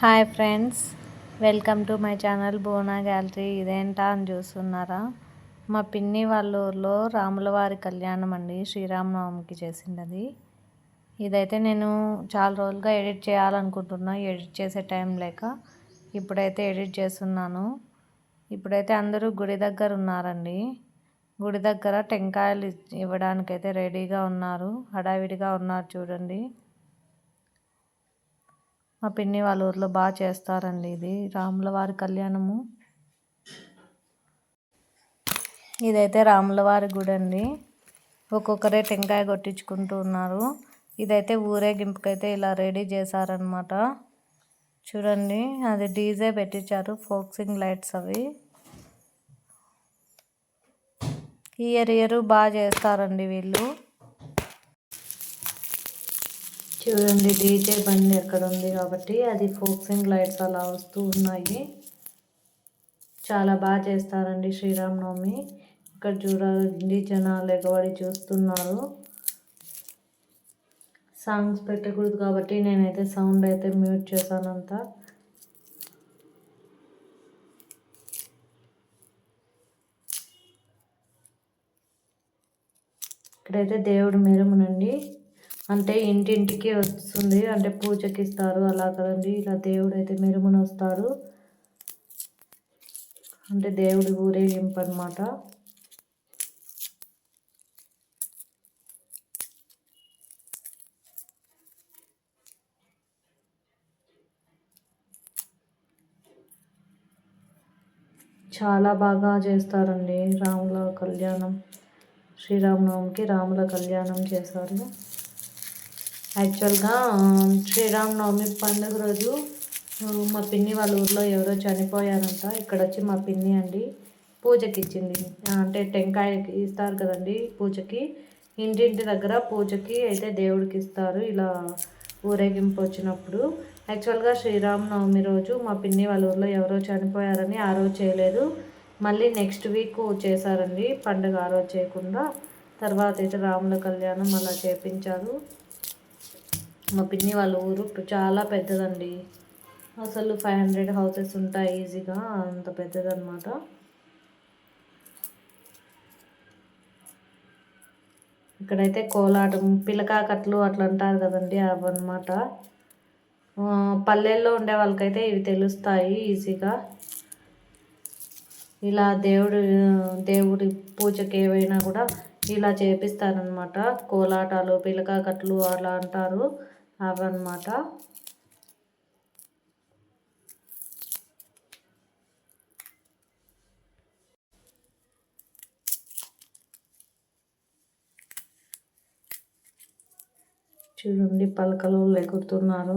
Hi friends welcome to my channel బోనా gallery. ఇదేంటా అని చూస్తున్నారా? మా పిన్ని వాళ్ళ ఊర్లో రాములవారి కళ్యాణం అండి శ్రీరామనవమికి చేసింది ఇదైతే నేను చాలా రోజులుగా ఎడిట్ చేయాలనుకుంటున్నా ఎడిట్ చేసే టైం లేక ఇప్పుడైతే ఎడిట్ చేస్తున్నాను. ఇప్పుడైతే అందరూ గుడి దగ్గర ఉన్నారండి. గుడి దగ్గర టెంకాయలు ఇవ్వడానికైతే రెడీగా ఉన్నారు హడావిడిగా ఉన్నారు చూడండి. మా పిన్ని వాళ్ళ ఊర్లో బాగా చేస్తారండి ఇది. రాముల వారి కళ్యాణము. ఇదైతే రాముల వారి గుడి అండి ఒక్కొక్కరే టెంకాయ కొట్టించుకుంటూ ఉన్నారు. ఇదైతే ఊరేగింపుకైతే ఇలా రెడీ చేశారనమాట చూడండి అది డీజే పెట్టించారు ఫోక్సింగ్ లైట్స్ అవి. ఇయర్ ఇయర్ బాగా చేస్తారండి వీళ్ళు. చూడండి డీజే బండి ఎక్కడ ఉంది కాబట్టి అది ఫోక్సింగ్ లైట్స్ అలా వస్తూ ఉన్నాయి. చాలా బాగా చేస్తారండి శ్రీరామనవమి. ఇక్కడ చూడండి జనాలు ఎగబడి చూస్తున్నారు. సాంగ్స్ పెట్టకూడదు కాబట్టి నేనైతే సౌండ్ అయితే మ్యూట్ చేశానంత ఇక్కడైతే దేవుడు మెరుమునండి. అంటే ఇంటింటికి వస్తుంది. అంటే పూజకి ఇస్తారు అలా కదండి. ఇలా దేవుడు అయితే మెరుగున వస్తారు అంటే దేవుడి ఊరేగింపు అనమాట చాలా బాగా చేస్తారండి. రాముల కళ్యాణం. శ్రీరామనవమికి రాముల కళ్యాణం చేశారు. యాక్చువల్గా శ్రీరామనవమి పండుగ రోజు మా పిన్ని వాళ్ళ ఊర్లో ఎవరో చనిపోయారంట. ఇక్కడ వచ్చి మా పిన్ని అండి పూజకి ఇచ్చింది అంటే టెంకాయ ఇస్తారు కదండి పూజకి. ఇంటింటి దగ్గర పూజకి అయితే దేవుడికి ఇస్తారు ఇలా ఊరేగింపు వచ్చినప్పుడు. యాక్చువల్గా శ్రీరామనవమి రోజు మా పిన్ని వాళ్ళ ఊర్లో ఎవరో చనిపోయారని ఆ రోజు చేయలేదు. మళ్ళీ నెక్స్ట్ వీక్ చేశారండి పండుగ ఆ రోజు చేయకుండా. తర్వాత అయితే రాముల కళ్యాణం అలా చేపించారు. మా పిన్ని వాళ్ళ ఊరు చాలా పెద్దదండి. అసలు ఫైవ్ హండ్రెడ్ హౌసెస్ ఉంటాయి ఈజీగా అంత పెద్దదన్నమాట. ఇక్కడైతే కోలాటం పిలకాకట్లు అట్లా అంటారు కదండి అవన్నమాట. పల్లెల్లో ఉండే వాళ్ళకైతే ఇవి తెలుస్తాయి ఈజీగా. ఇలా దేవుడు దేవుడి పూజకి ఏవైనా కూడా ఇలా చేపిస్తారనమాట కోలాటాలు పిలకాకట్లు అలా అంటారు. అవన్నమాట. చూడండి పలకలు ఎగురుతున్నారు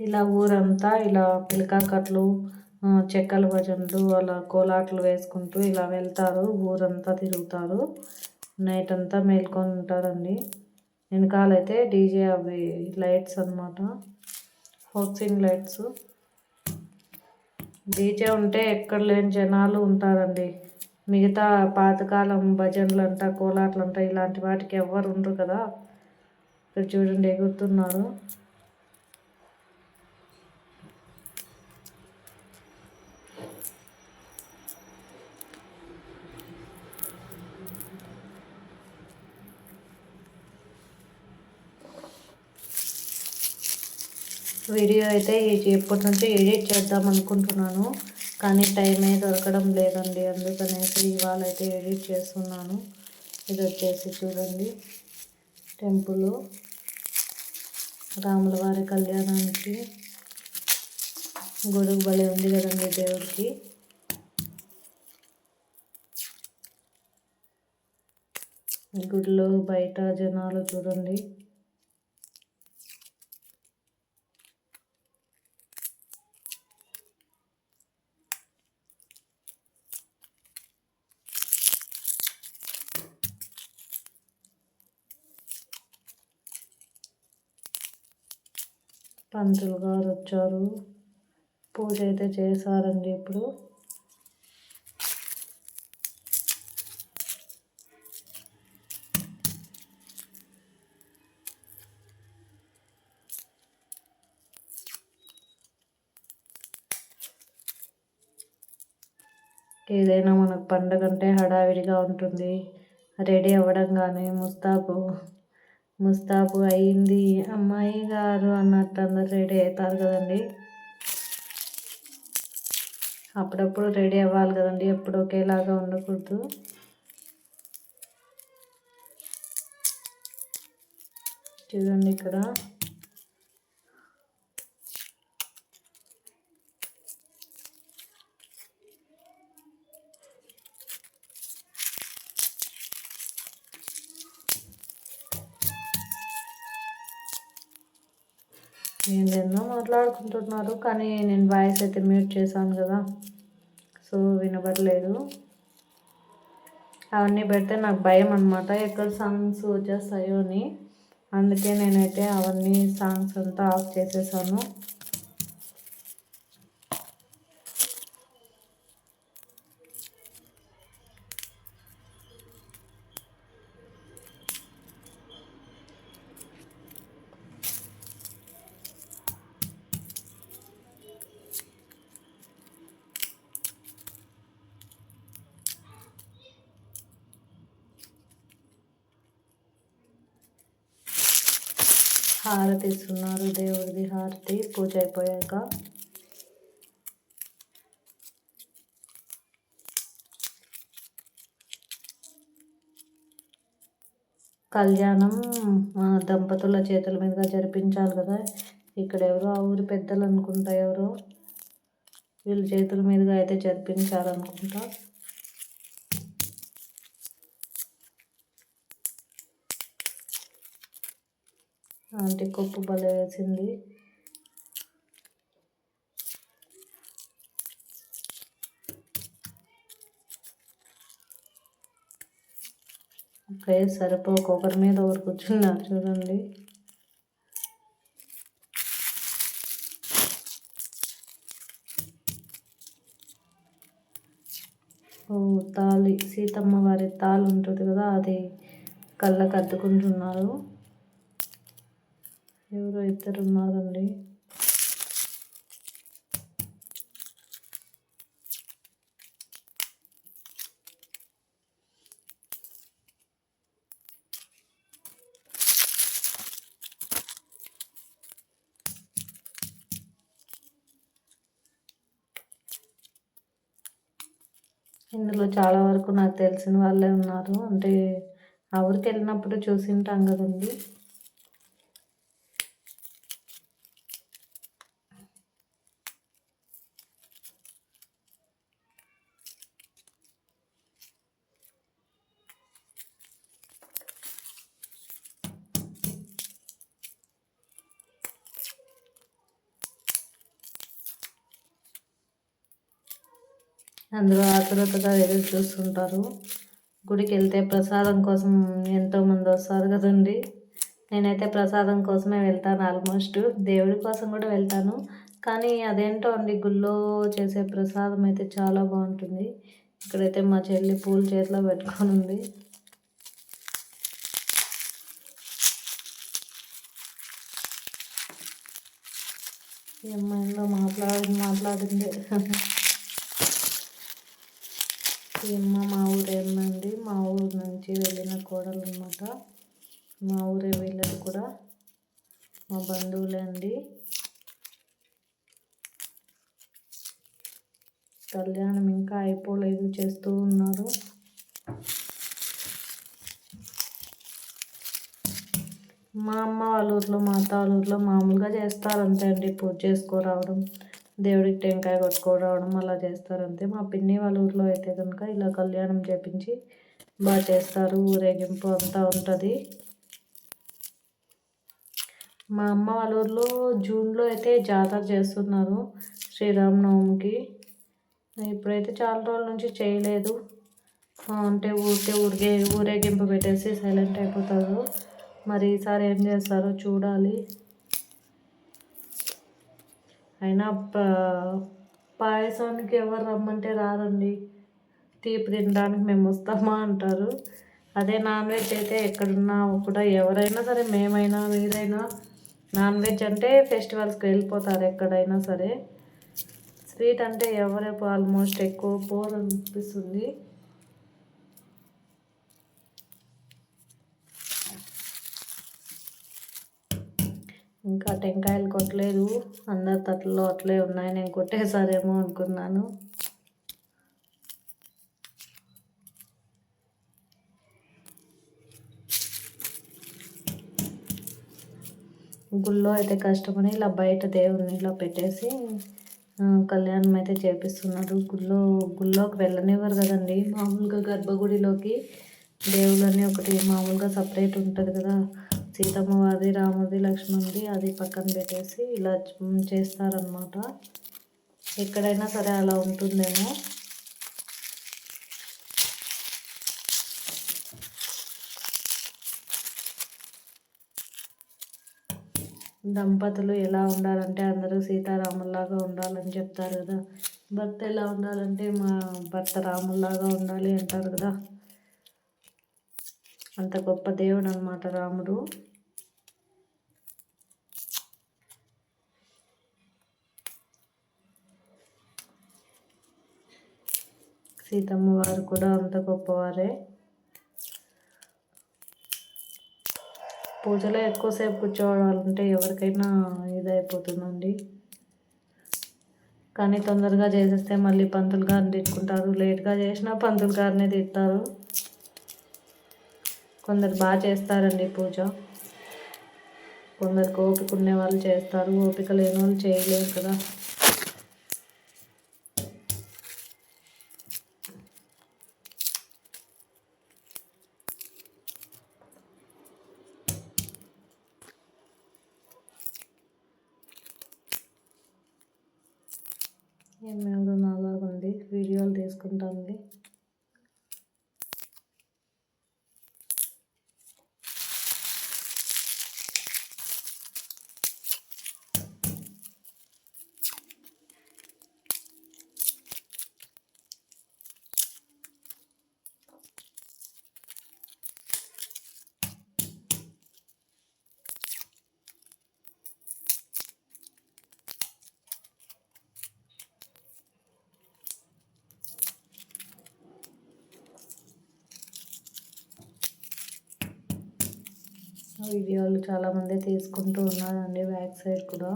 ఇలా ఊరంతా ఇలా పిలకాకట్లు చెక్కల భజనలు అలా కోలాటలు వేసుకుంటూ ఇలా వెళ్తారు. ఊరంతా తిరుగుతారు. నైట్ అంతా మేల్కొని ఉంటారండి. వెనకాలైతే డీజే అవి లైట్స్ అనమాట ఫోక్సింగ్ లైట్స్. డీజే ఉంటే ఎక్కడ లేని జనాలు ఉంటారండి. మిగతా పాతకాలం భజనలు అంట కోలాటలు అంట ఇలాంటి వాటికి ఎవ్వరు ఉండరు కదా. ఇక్కడ చూడండి ఎగురుతున్నారు. వీడియో అయితే ఎప్పటి నుంచో ఎడిట్ చేద్దాం అనుకుంటున్నాను కానీ టైమే దొరకడం లేదండి. అందుకనేసి ఇవాళ అయితే ఎడిట్ చేస్తున్నాను. ఇది వచ్చేసి చూడండి టెంపుల్ రాముల వారి కళ్యాణానికి గొడుగు భలే ఉంది కదండి దేవుడికి. గుడిలో బయట జనాలు చూడండి. పంతులు గారు వచ్చారు. పూజ అయితే చేశారండి ఇప్పుడు. ఏదైనా మనకు పండగ అంటే హడావిడిగా ఉంటుంది. రెడీ అవ్వడం కానీ ముస్తాబు ముస్తాబు అయింది. అమ్మాయి గారు అన్నట్టు అందరు రెడీ అవుతారు కదండి. అప్పుడప్పుడు రెడీ అవ్వాలి కదండి. ఎప్పుడు ఒకేలాగా ఉండకూడదు. చూడండి ఇక్కడ. ఏందేందో మాట్లాడుకుంటున్నారు కానీ నేను వాయిస్ అయితే మ్యూట్ చేశాను కదా. సో వినబడలేదు. అవన్నీ పెడితే నాకు భయం అనమాట ఎక్కడ సాంగ్స్ వచ్చేస్తాయో అని. అందుకే నేనైతే అవన్నీ సాంగ్స్ అంతా ఆఫ్ చేసేసాను. హారతి ఇస్తున్నారు దేవుడిది హారతి. పూజ అయిపోయాక కళ్యాణం దంపతుల చేతుల మీదుగా జరిపించాలి కదా. ఇక్కడ ఎవరో ఆ ఊరి పెద్దలు అనుకుంటా ఎవరో వీళ్ళ చేతుల మీదుగా అయితే జరిపించాలనుకుంటా. ఆంటీ కొప్పు భలే వేసింది. ఓకే సరిపో ఒకరి మీద ఒకరు కూర్చున్నారు చూడండి. ఓ తాళి సీతమ్మ వారి తాళి ఉంటుంది కదా అది కళ్ళకు అద్దుకుంటున్నారు. ఎవరో ఇద్దరు ఉన్నారండి? ఇందులో చాలా వరకు నాకు తెలిసిన వాళ్ళే ఉన్నారు. అంటే ఆ ఊరికి వెళ్ళినప్పుడు చూసింటాం కదండి. అందులో ఆతురతగా ఎదురు చూస్తుంటారు. గుడికి వెళ్తే ప్రసాదం కోసం ఎంతోమంది వస్తారు కదండి. నేనైతే ప్రసాదం కోసమే వెళ్తాను ఆల్మోస్ట్. దేవుడి కోసం కూడా వెళ్తాను. కానీ అదేంటో అండి గుళ్ళో చేసే ప్రసాదం అయితే చాలా బాగుంటుంది. ఇక్కడైతే మా చెల్లి పూలు చేతిలో పెట్టుకొని ఉంది. ఈ అమ్మాయిలో మాట్లాడి మాట్లాడింది. ఏమ్మ మా ఊరేమండి మా ఊరు నుంచి వెళ్ళిన కోడలు అనమాట మా ఊరే వీళ్ళది కూడా. మా బంధువులే అండి కళ్యాణం ఇంకా అయిపోలేదు చేస్తూ ఉన్నారు. మా అమ్మ వాళ్ళ ఊర్లో మా అత్త వాళ్ళ ఊర్లో మామూలుగా చేస్తారు అంతే అండి పూజ చేసుకోరావడం దేవుడికి టెంకాయ కొట్టుకోవడం అలా చేస్తారు అంతే. మా పిన్ని వాళ్ళ ఊర్లో అయితే కనుక ఇలా కళ్యాణం చేపించి బాగా చేస్తారు. ఊరేగింపు అంతా ఉంటుంది. మా అమ్మ వాళ్ళ ఊర్లో జూన్లో అయితే జాతర చేస్తున్నారు శ్రీరామనవమికి. ఇప్పుడైతే చాలా రోజుల నుంచి చేయలేదు. అంటే ఊరికే ఊరికే ఊరేగింపు పెట్టేసి సైలెంట్ అయిపోతారు. మరి ఈసారి ఏం చేస్తారో చూడాలి. అయినా పాయసానికి ఎవరు రమ్మంటే రారండి. తీపి తినడానికి మేము వస్తామా అంటారు. అదే నాన్ వెజ్ అయితే ఎక్కడున్నా కూడా ఎవరైనా సరే మేమైనా మీరైనా నాన్ వెజ్ అంటే ఫెస్టివల్స్కి వెళ్ళిపోతారు ఎక్కడైనా సరే. స్వీట్ అంటే ఎవరే ఆల్మోస్ట్ ఎక్కువ పోర్ అనిపిస్తుంది. ఇంకా టెంకాయలు కొట్టలేదు. అందరి తట్లలో అట్లే ఉన్నాయి. నేను కొట్టేసారేమో అనుకున్నాను. గుళ్ళో అయితే కష్టమని ఇలా బయట దేవుడిని ఇలా పెట్టేసి కళ్యాణం అయితే చేపిస్తున్నారు. గుళ్ళో గుళ్ళోకి వెళ్ళనివ్వరు కదండి. మామూలుగా గర్భగుడిలోకి దేవుళ్ళని ఒకటి మామూలుగా సపరేట్ ఉంటుంది కదా. సీతమ్మ వారిది రాముడిది లక్ష్మణుది అది పక్కన పెట్టేసి ఇలా చేస్తారనమాట ఎక్కడైనా సరే అలా ఉంటుందేమో. దంపతులు ఎలా ఉండాలంటే అందరూ సీతారాముల్లాగా ఉండాలని చెప్తారు కదా. భర్త ఎలా ఉండాలంటే మా భర్త రాముల్లాగా ఉండాలి అంటారు కదా. అంత గొప్ప దేవుడు అనమాట రాముడు. సీతమ్మ వారు కూడా అంత గొప్పవారే. పూజలో ఎక్కువసేపు కూర్చోవాలంటే ఎవరికైనా ఇదైపోతుందండి. కానీ తొందరగా చేసేస్తే మళ్ళీ పంతులు గారిని తిట్టుకుంటారు. లేట్గా చేసినా పంతులు గారినే తిట్టారు కొందరు బాగా చేస్తారండి పూజ. కొందరికి ఓపిక ఉండే వాళ్ళు చేస్తారు. ఓపిక లేని వాళ్ళు చేయలేరు కదా. ఏమేదో నాలాగా ఉంది వీడియోలు తీసుకుంటుంది వీడియోలు చాలామంది తీసుకుంటూ ఉన్నారండి బ్యాక్ సైడ్ కూడా.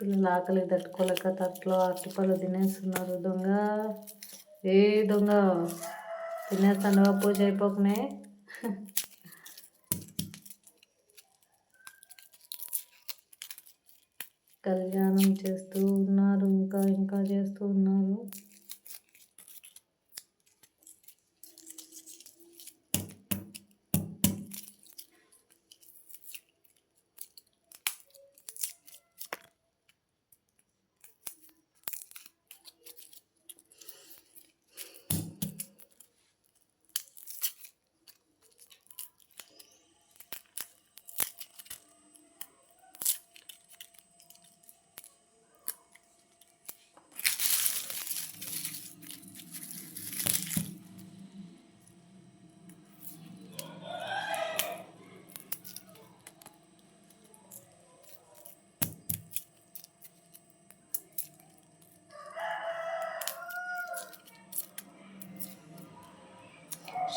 పిల్లలు ఆకలి తట్టుకోలేక తట్లో అరటిపళ్ళు తినేస్తున్నారు. దొంగ. ఏ దొంగ? తినేస్తాను పూజ అయిపోకనే కళ్యాణం చేస్తూ ఉన్నారు ఇంకా ఇంకా చేస్తూ ఉన్నారు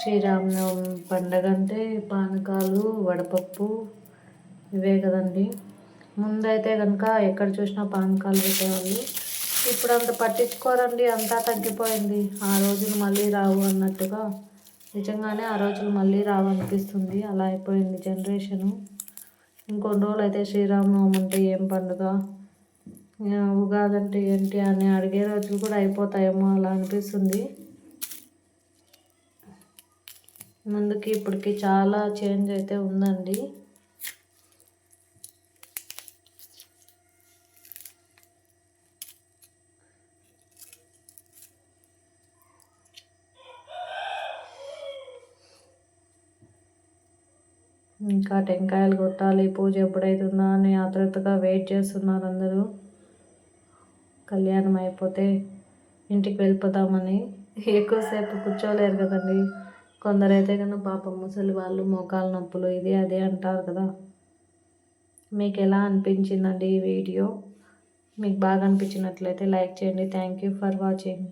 శ్రీరామనవమి పండగ అంటే పానకాలు వడపప్పు ఇవే కదండి. ముందైతే కనుక ఎక్కడ చూసినా పానకాలు పెట్టేవాళ్ళు. ఇప్పుడు అంత పట్టించుకోరండి అంతా తగ్గిపోయింది. ఆ రోజులు మళ్ళీ రావు అన్నట్టుగా. నిజంగానే ఆ రోజులు మళ్ళీ రావు అనిపిస్తుంది. అలా అయిపోయింది జనరేషను. ఇంకొన్ని రోజులు అయితే శ్రీరామనవమి అంటే ఏం పండుగ? ఉగాది అంటే ఏంటి అని అడిగే రోజులు కూడా అయిపోతాయేమో అలా అనిపిస్తుంది. ముందుకి ఇప్పటికి చాలా చేంజ్ అయితే ఉందండి. ఇంకా టెంకాయలు కొట్టాలి పూజ ఎప్పుడైతుందా అని ఆతృతగా వెయిట్ చేస్తున్నారు అందరూ. కళ్యాణం అయిపోతే ఇంటికి వెళ్ళిపోదామని ఎక్కువసేపు కూర్చోలేరు కదండి. కొందరైతే కనుక పాపం ముసలి వాళ్ళు మోకాలు నొప్పులు ఇది అదే అంటారు కదా. మీకు ఎలా అనిపించిందండి ఈ వీడియో? మీకు బాగా అనిపించినట్లయితే లైక్ చేయండి. Thank you for watching